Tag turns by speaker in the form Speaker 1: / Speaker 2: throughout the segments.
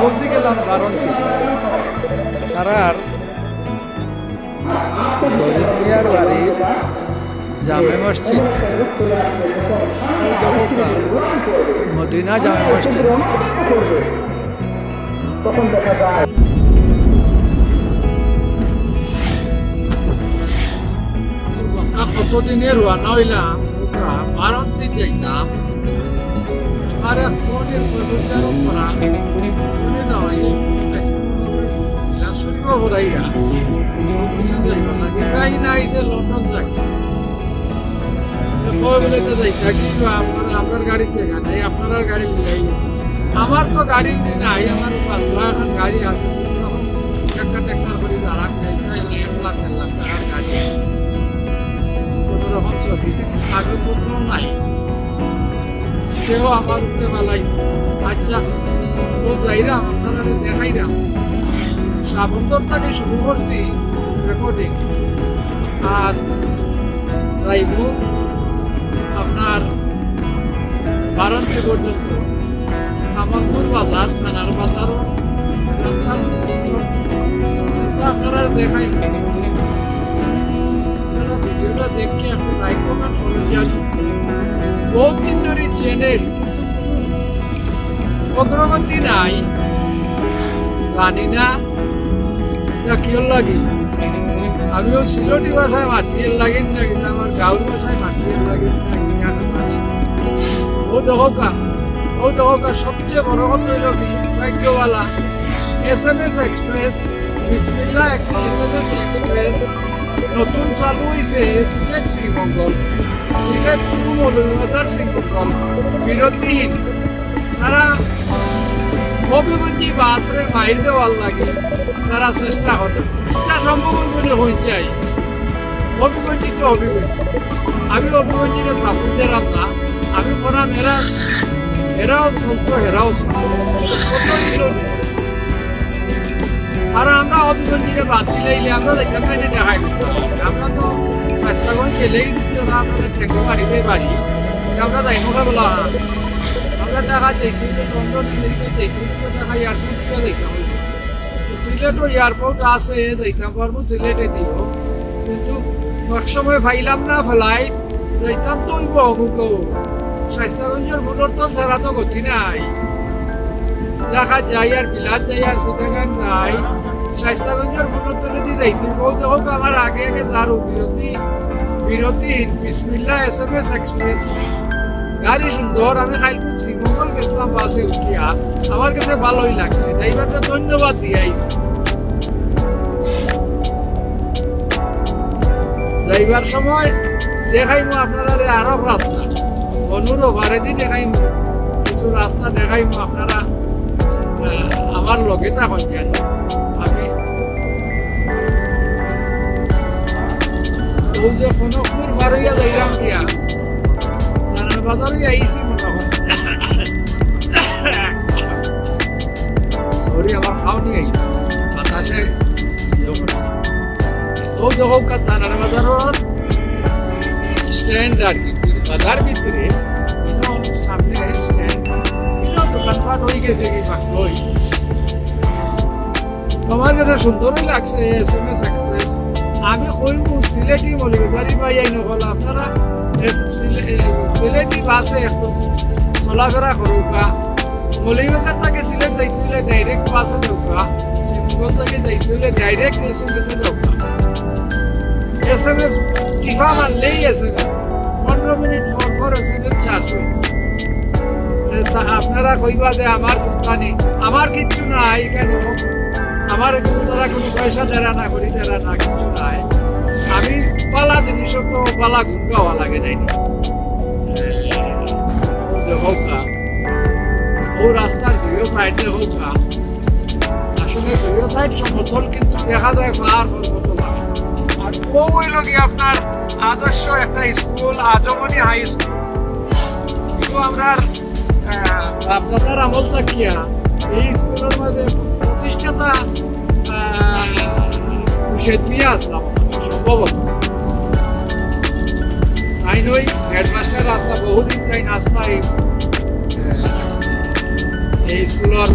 Speaker 1: পৌঁছে গেলাম কারণটি তারার শরীফ মিয়ার বাড়ির জামে মসজিদ। মদিনা জামে মসজিদ। তখন দেখা যায় কতদিনের হইলাম ওটা বারণ দিন যাইতাম। আমার এক ফোনের ফোন চারত করা হরাইয়া বুঝান যাইব লাগে তাই নাই যে লন্ডন যাই যে তো যাই, থাকি আপনার আপনার গাড়ির জায়গা নেই, আপনার গাড়ি মিলাই আমার তো গাড়ি নাই, আমার পাঁচ লাখ গাড়ি আছে টেক্কার টেক্কার করে দাঁড়া খাই তাই এক লাখ, দেড় লাখ টাকার গাড়ি। কোনো রকম ছবি কাগজপত্র নাই। সেও আমার উপরে বেলাই। আচ্ছা তো যাইরাম আপনারা দেখাইরাম সাবন্দর থেকে শুরু করছি রেকর্ডিং আর যাইব আপনার বারান্তি পর্যন্ত। কামালপুর বাজার, থানার বাজারও রাস্তার আপনারা দেখাই। আপনারা ভিডিওটা দেখে একটু লাইক কমেন্ট করে যান বহুত দিন ধরে চ্যানেল অগ্রগতি নাই। জানি না তা কিয় লাগি? আমিও সিলটি ভাষায় মাতিয়ে লাগিন না, কিন্তু আমার গাঁর ভাষায় মাতিয়ে লাগিন না, কি জানো জানি ও দহকা ও দহকা, সবচেয়ে বড় কথা হইল কি, ভাগ্যওয়ালা S M S express Bismillah S M S express নতুন চালু হয়েছে সিলেট শ্রীমঙ্গল। সিলেট টু মৌলভীবাজার শ্রীমঙ্গল, বিরতিহীন। তারা হবিগঞ্জি বাসরে মাইল দেওয়ার লাগে, তারা চেষ্টা করে। এটা সম্ভব বলে হয়ে চাই হবিগঞ্জি তো হবিগঞ্জি আমি হবিগঞ্জিরে সাপোর্ট দিলাম না। আমি বললাম, এরা চলতো কত বিরোধী। আর আমরা হবিগঞ্জিরে বাদ দিলে আমরা দেখতাম না এটা দেখাই আমরা তো চেষ্টা করে, গেলেই আমরা ঠেকো বাড়িতে বাড়ি আমরা মোকা বলা আমরা দেখা দেখি সিলেটও এয়ারপোর্ট আছে দেখতাম পারব সিলেটে দিও কিন্তু এক সময় পাইলাম না, ফ্লাইট, যাইতাম তো বহুকে স্বাস্থ্যগঞ্জের ফুলের তল ছাড়া তো গতি নাই। দেখা যাই আর বিলাত যাই আর সিটাগান যাই স্বাস্থ্যগঞ্জের ফুলের তলে দিয়ে যাইতো বহু হোক আমার আগে আগে যার বিরতি বিরতি বিসমিল্লা এস এম এস এক্সপ্রেস। গাড়ি সুন্দর, আমি খাইলপুর শ্রীমঙ্গল গেছিলাম বাসে উঠিয়া। আমার কাছে ভালোই লাগছে ড্রাইভারটা ধন্যবাদ দিয়ে আইছি। যাইবার সময় দেখাইমু আপনারা আরও রাস্তা। কিছু রাস্তা দেখাইমু আপনারা আমার লগে থাকুন কেন আমি ওই যে ফনকপুর বারইয়া যাইলাম দিয়া জানার বাজারে আইছি সরি আমার খাওনি আইছি। বাতাসে ইয়ে ও দেখো থানার বাজারের স্ট্যান্ড আর কি বাজার ভিতরে সামনে স্ট্যান্ড দোকানপাট হয়ে গেছে কি বাকি আমার কাছে সুন্দরই লাগছে এস এম এস এক্সপ্রেস আমি কইব সিলেটি মলিবাড়ি পাই আই নকল আপনারা সিলেটি বাসে চলাফেরা করুকা মলিবাজার থেকে সিলেট যাইতে ডাইরেক্ট বাসে যাওকা শ্রীমঙ্গল থেকে যাইতে ডাইরেক্ট এস এম এসে যাওকা এস এম এস টিফা মারলেই এস এম এস পনেরো minute for for S M S আপনারা কইবা যে আমার কুস্তানি আমার কিচ্ছু নাই কেন? আমার কোনো তারা কোনো পয়সা দেরা না করি দেরা না কিচ্ছু নাই। আমি পালা জিনিস তো পালা গুণ গাওয়া লাগে নাই। হোক ও রাস্তার দুইও সাইডে হোক আসলে দুইও সাইড সমতল, কিন্তু দেখা যায় পাহাড় পর্বত আর ও হইল কি আপনার আদর্শ একটা স্কুল, আজমনি হাই স্কুল। কিন্তু আমরা আপনাদের আমল থাকিয়া এই স্কুলের মধ্যে প্রতিষ্ঠাতা শেদ আসলাম। সম্ভবত। তাই নই হেডমাস্টার রাস্তা, বহুদিন তাই নাস্তা এই এই স্কুলের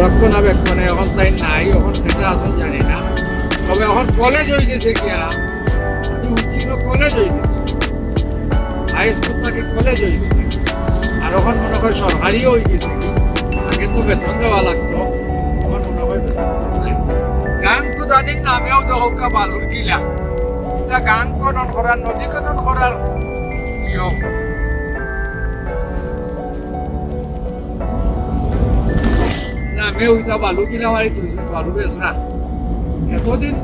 Speaker 1: রক্ষণাবেক্ষণে এখন তাই নাই, এখন সেটা আসল জানি না। তবে এখন কলেজ হয়ে গেছে কিয়া আমি উঠছিল কলেজ হয়ে গেছে। হাই স্কুল থেকে কলেজ হয়ে গেছে। আর এখন মনে হয় সরকারিও হয়ে গেছে। আগে তো বেতন দেওয়া লাগতো, এখন মনে হয় বেতন নাই। গান তো জানি নামেও দহকা বালুর কিলা। তা গান খনন করার নদী খনন করার ওইটা বালু কিনা মারি তুইছে বালু বেসরা এতদিন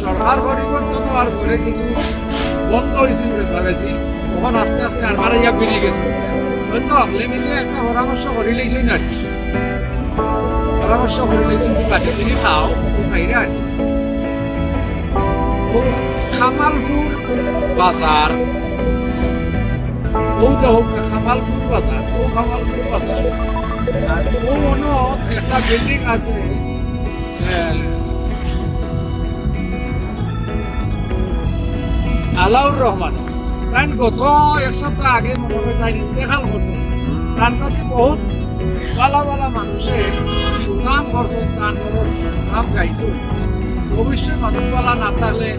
Speaker 1: সরকার পরিবর্তন হওয়ার পরে কিছু বন্ধ হয়েছিল বেশাবেশি তখন আস্তে আস্তে আমার ইয়া বেরিয়ে গেছে। হয়তো হলে মিলে একটা পরামর্শ করে লইছেন আর কি খামালপুর বাজার খামালপুর খামালপুর ও মনত একটা আছে আলাউর রহমান তাই গত এক সপ্তাহ আগে মনে হয় তাই ইন্তেকাল করছে তার নাকি বহুত বালা বালা মানুষের সুনাম করছে তার মনে সুনাম গাইছে ভবিষ্যৎ মানুষ বালা না থাকলে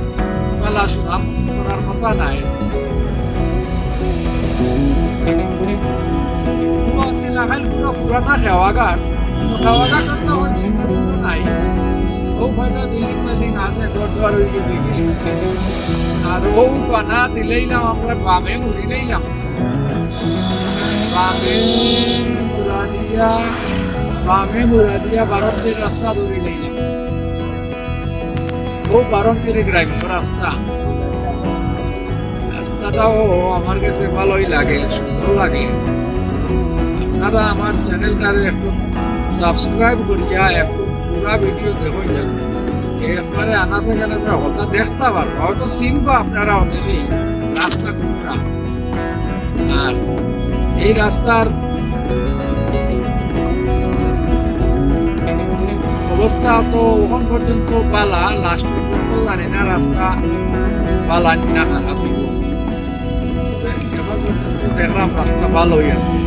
Speaker 1: বালা সুনাম করার কথা নাই। লাগাইল পুরো পুরানা তো হচ্ছে নাই। ও কয়টা বিল্ডিং বিল্ডিং আছে ঘর দুয়ার হয়ে গেছে কি? দিলেই না আমরা বামে মুড়ি নিলাম বামে মুরাদিয়া বামে মুরাদিয়া বারন্তির রাস্তা ধরে নিলাম ও বারন্তির গ্রাম্য রাস্তা রাস্তাটাও আমার কাছে ভালোই লাগে সুন্দর লাগে আপনারা আমার চ্যানেলটারে একটু সাবস্ক্রাইব করিয়া একটু পুরা ভিডিও দেখুন না একবারে আনাচে কানাচে হতা দেখতে পারব হয়তো চিনবো আপনারা অনেকেই রাস্তা কোনটা আর এই রাস্তার অবস্থা তো ওখান পর্যন্ত পালা। লাস্ট পর্যন্ত জানি না, রাস্তা বালা না খারাপ হইব দেখলাম রাস্তা ভালোই আছে।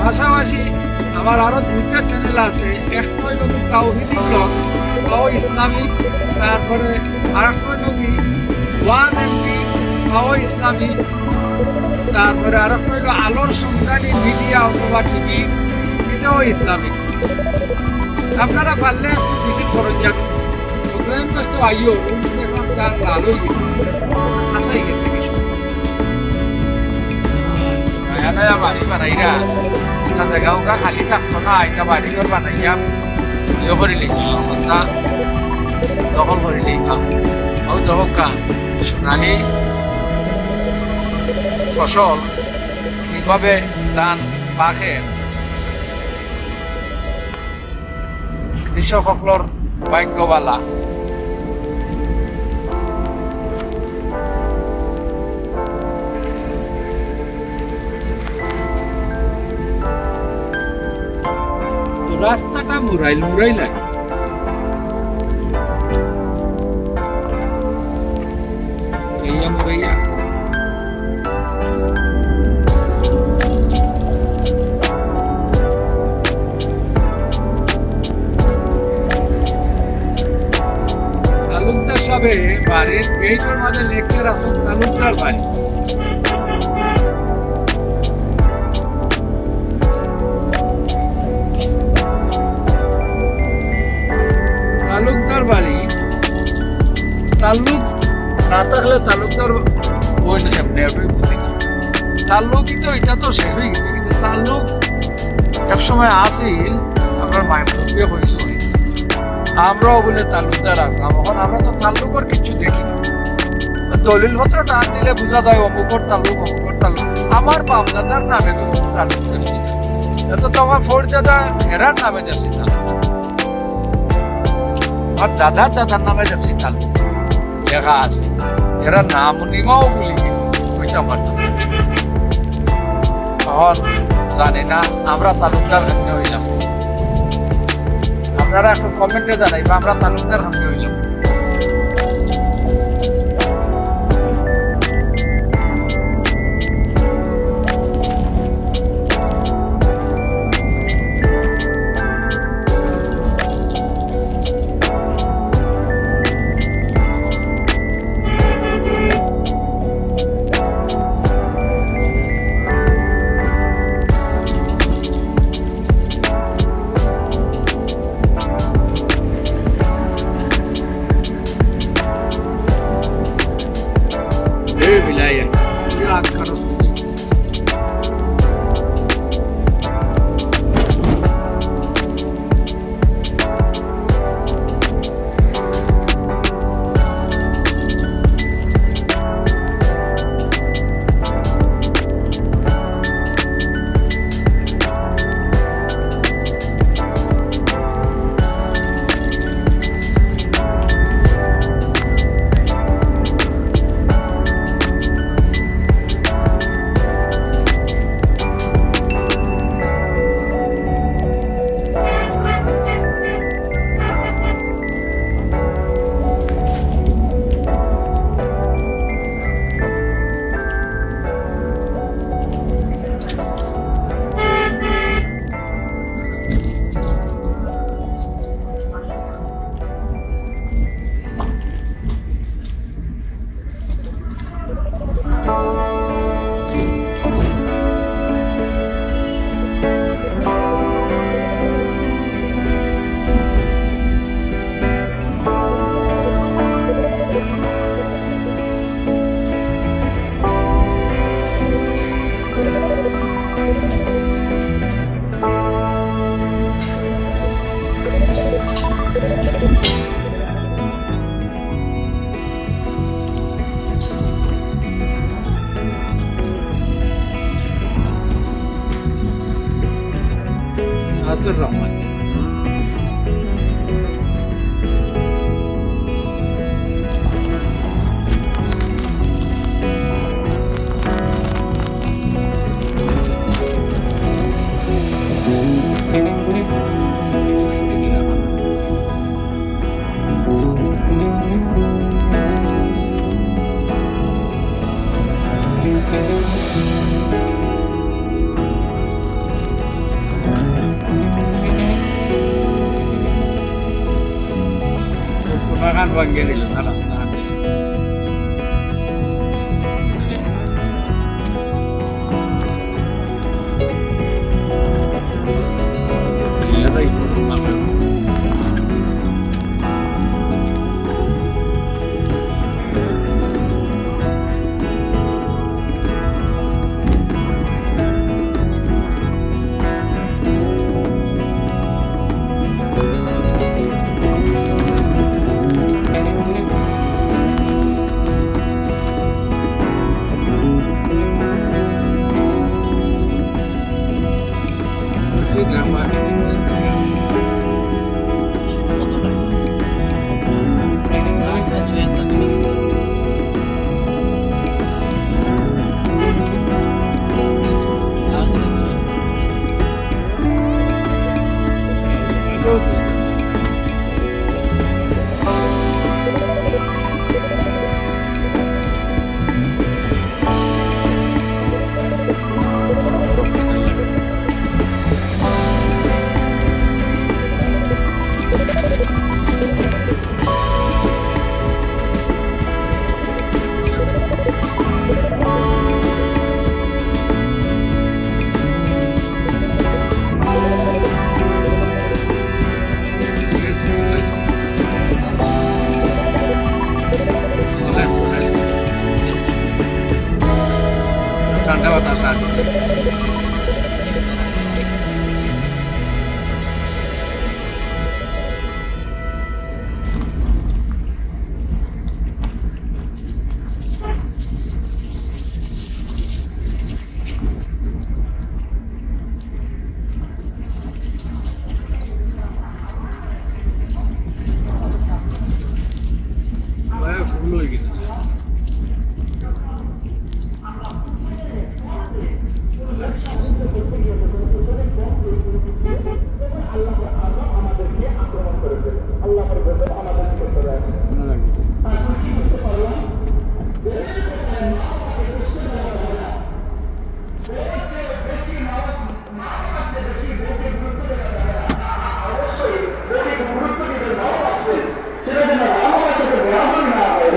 Speaker 1: পাশাপাশি আমার আরও দুইটা চ্যানেল আছে। একটা হইল তাওহিদি ব্লগ তাও ইসলামিক তারপরে আর একটা হইল কি ওয়ান এমপি তাও ইসলামিক তারপরে আর একটা আলোর সন্ধানী মিডিয়া অথবা টিভি এটাও ইসলামিক। আপনারা পারলে একটু ভিজিট করুন জানুন প্রোগ্রাম তো আইও দেখলাম তার লাল হয়ে গেছে খাসাই গেছে কিছু। নয়া নয়া বাড়ি বানাইরা। একটা জায়গা ওকা খালি থাকতো না এটা বাড়ি ঘর বানাইয়া। ইয়ে করে লিখা ধান পাখে কৃষকসকলৰ ভাগ্যবালা। মুরাইল মুরাই লাগে তালুকদার সাহেব বাড়ির গেটের মাঝে লেখতে রাখছেন তালুকদার বাড়ি। তালুকদার বাড়ি। তালুক না থাকলে তালুকদার বই না সামনে আমি বুঝি তালুকই তো এটা তো শেষ হয়ে গেছে, কিন্তু তালুক এক সময় আসিল আমার মায়ের মুখে হয়েছিল। আমরাও বলে তালুকদার আসলাম এখন আমরা তো তালুকর কিছু দেখি না। দলিল পত্র টান দিলে বোঝা যায় অমুকর তালুক অমুকর তালুক। আমার বাপ দাদার নামে তো তালুক দেখছি এত তো আমার ফোর দাদা এরার নামে দেখছি না আর দাদা দাদার নামে দেখছি তালুক লেখা আছে। এরা নাম নিমাও বলে গেছে ওইটা পারতাম তখন জানি না, আমরা তালুকদার হইলাম আপনারা একটু কমেন্টে জানাইবা, আমরা তালুকদার হামলে হইলাম Öyle. Bir Ankara'sı. আফজর Rahman Thank you. দিল তার রাস্তা হাঁটে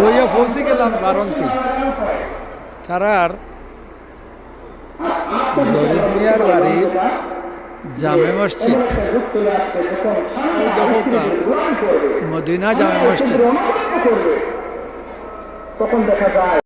Speaker 1: ওই যে পৌঁছে গেলাম বারন্তি তারার জরিফ মিয়ার বাড়ির জামে মসজিদ। মদিনা জামে মসজিদ।
Speaker 2: তখন দেখা যায়